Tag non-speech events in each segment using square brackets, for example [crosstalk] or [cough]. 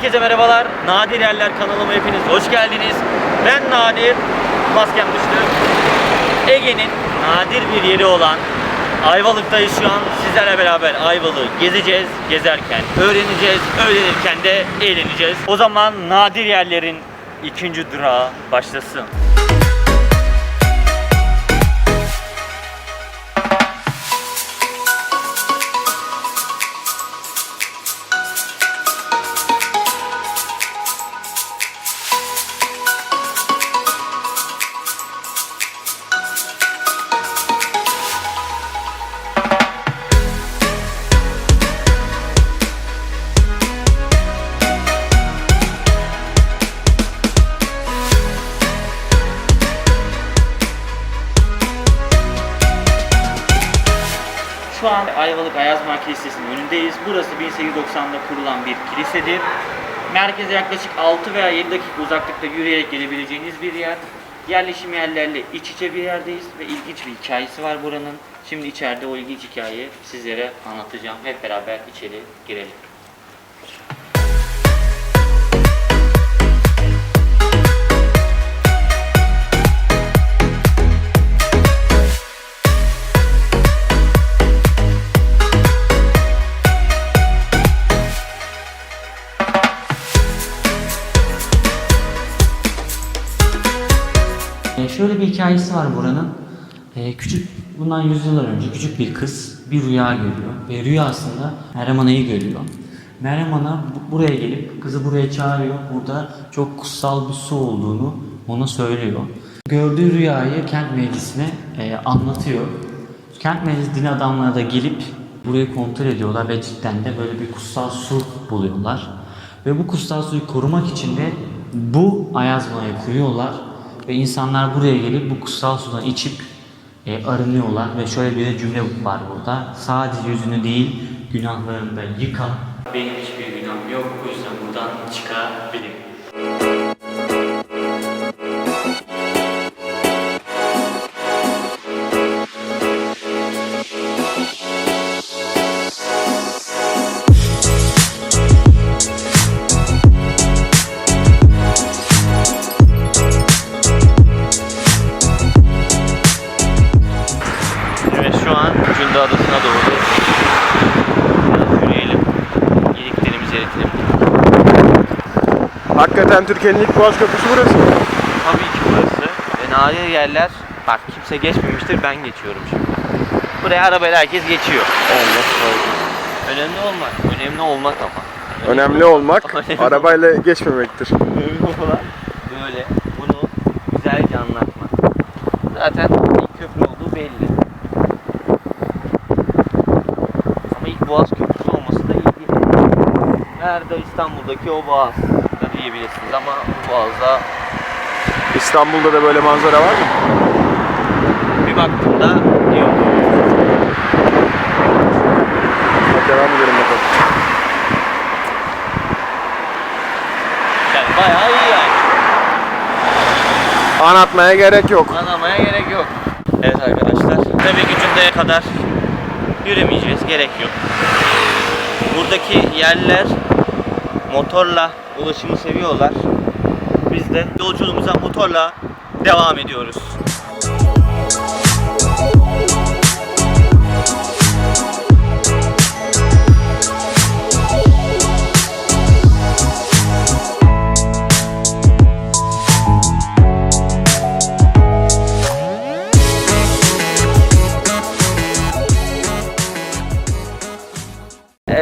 Herkese merhabalar. Nadir Yerler kanalıma hepiniz hoş geldiniz. Ben Nadir. Maskem düştü. Ege'nin nadir bir yeri olan Ayvalık'tayız şu an. Sizlerle beraber Ayvalık'ı gezeceğiz. Gezerken öğreneceğiz. Öğrenirken de eğleneceğiz. O zaman nadir yerlerin ikinci durağı başlasın. Şu an Ayvalık Ayazma Kilisesi'nin önündeyiz. Burası 1890'da kurulan bir kilisedir. Merkeze yaklaşık 6 veya 7 dakika uzaklıkta yürüyerek gelebileceğiniz bir yer. Yerleşim yerlerle iç içe bir yerdeyiz ve ilginç bir hikayesi var buranın. Şimdi içeride o ilginç hikayeyi sizlere anlatacağım. Hep beraber içeri girelim. Hikayesi var buranın. E, küçük, bundan yüzyıllar önce küçük bir kız bir rüya görüyor. Ve rüyasında Meryem Ana'yı görüyor. Meryem Ana bu- buraya gelip kızı buraya çağırıyor. Burada çok kutsal bir su olduğunu ona söylüyor. Gördüğü rüyayı kent meclisine e, anlatıyor. Kent meclis din adamları da gelip burayı kontrol ediyorlar ve cidden de böyle bir kutsal su buluyorlar. Ve bu kutsal suyu korumak için de bu ayazmayı kuruyorlar ve insanlar buraya gelip bu kutsal sudan içip e, arınıyorlar ve şöyle bir cümle var burada. Sadece yüzünü değil günahlarını da yıka. Benim hiçbir günahım yok o yüzden buradan çıkabilirim. Şu an Cunda Adası'na doğru biraz yürüyelim. Yediklerimizi eritelim. Hakikaten Türkiye'nin ilk boğaz köprüsü burası. Tabii ki burası. Ve nadir yerler, bak kimse geçmemiştir ben geçiyorum şimdi. Buraya arabayla herkes geçiyor. Önemli olmak, önemli olmak ama. Önemli olmak Önemli arabayla geçmemektir. Önemli olan böyle bunu güzelce anlatmak. Zaten ilk köprü olduğu belli. Ama ilk Boğaz Köprüsü olması da iyi. Nerede İstanbul'daki o Boğaz da diyebilirsiniz ama bu Boğaz'da İstanbul'da da böyle manzara var mı? bir baktığımda yok. Hadi devam edelim bakalım. Yani bayağı iyi yani. Anlatmaya gerek yok. Anlamaya gerek yok. Evet arkadaşlar. Tabii Cunda'ya kadar yürümeyeceğiz. Gerek yok. Buradaki yerler motorla ulaşımı seviyorlar. Biz de yolculuğumuza motorla devam ediyoruz.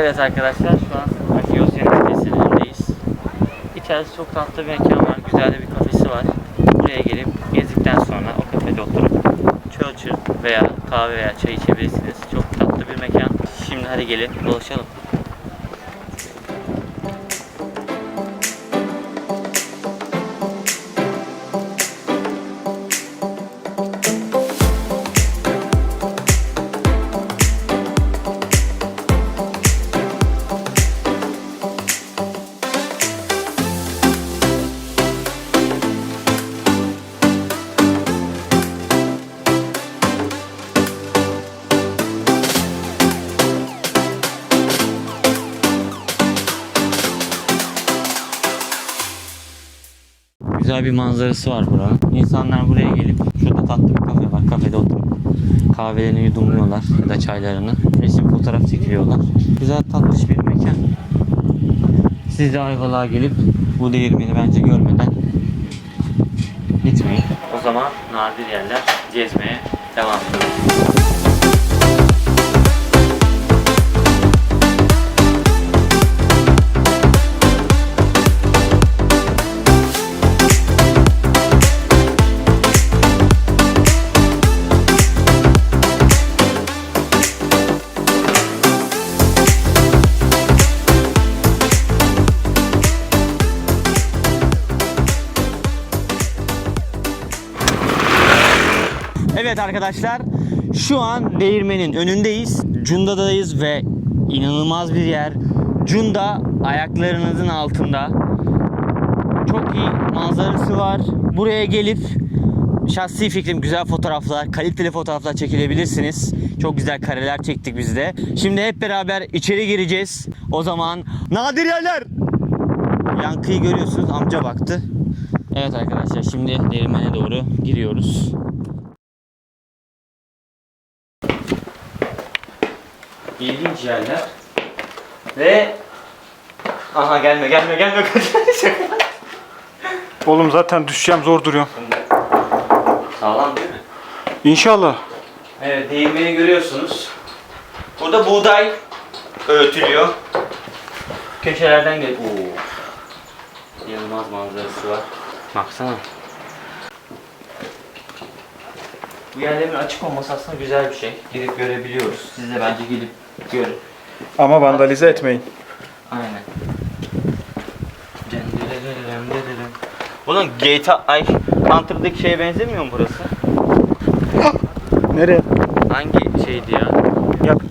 Evet arkadaşlar şu an Akiosya Kafesi'nin önündeyiz. İçerisi çok tatlı bir mekan var. Güzel de bir kafesi var. Buraya gelip gezdikten sonra o kafede oturup çay veya kahve veya çay içebilirsiniz. Çok tatlı bir mekan. Şimdi hadi gelin dolaşalım. Güzel bir manzarası var buranın. İnsanlar buraya gelip şurada tatlı bir kafe var. Kafede oturup kahvelerini yudumluyorlar ya da çaylarını. Resim fotoğraf çekiliyorlar. Güzel tatlış bir mekan. Siz de Ayvalık'a gelip bu değirmeni bence görmeden gitmeyin. O zaman nadir yerler gezmeye devam edelim. Evet arkadaşlar şu an değirmenin önündeyiz. Cunda'dayız ve inanılmaz bir yer. Cunda ayaklarınızın altında. Çok iyi manzarası var. Buraya gelip şahsi fikrim güzel fotoğraflar, kaliteli fotoğraflar çekilebilirsiniz. Çok güzel kareler çektik biz de. Şimdi hep beraber içeri gireceğiz. O zaman nadir yerler. Yankıyı görüyorsunuz amca baktı. Evet arkadaşlar şimdi değirmene doğru giriyoruz. İlginç yerler. Ve aha gelme gelme gelme [laughs] Oğlum zaten düşeceğim zor duruyorum. Sağlam değil mi? İnşallah. Evet değirmeni görüyorsunuz. Burada buğday öğütülüyor. Köşelerden gel. Oo. İnanılmaz manzarası var. Baksana. Bu yerlerin açık olması aslında güzel bir şey. Girip görebiliyoruz. Siz de bence gelip görün. Ama vandalize etmeyin. Aynen. Oğlum GTA ay Hunter'daki şeye benzemiyor mu burası? Nereye? Hangi şeydi ya? Yap.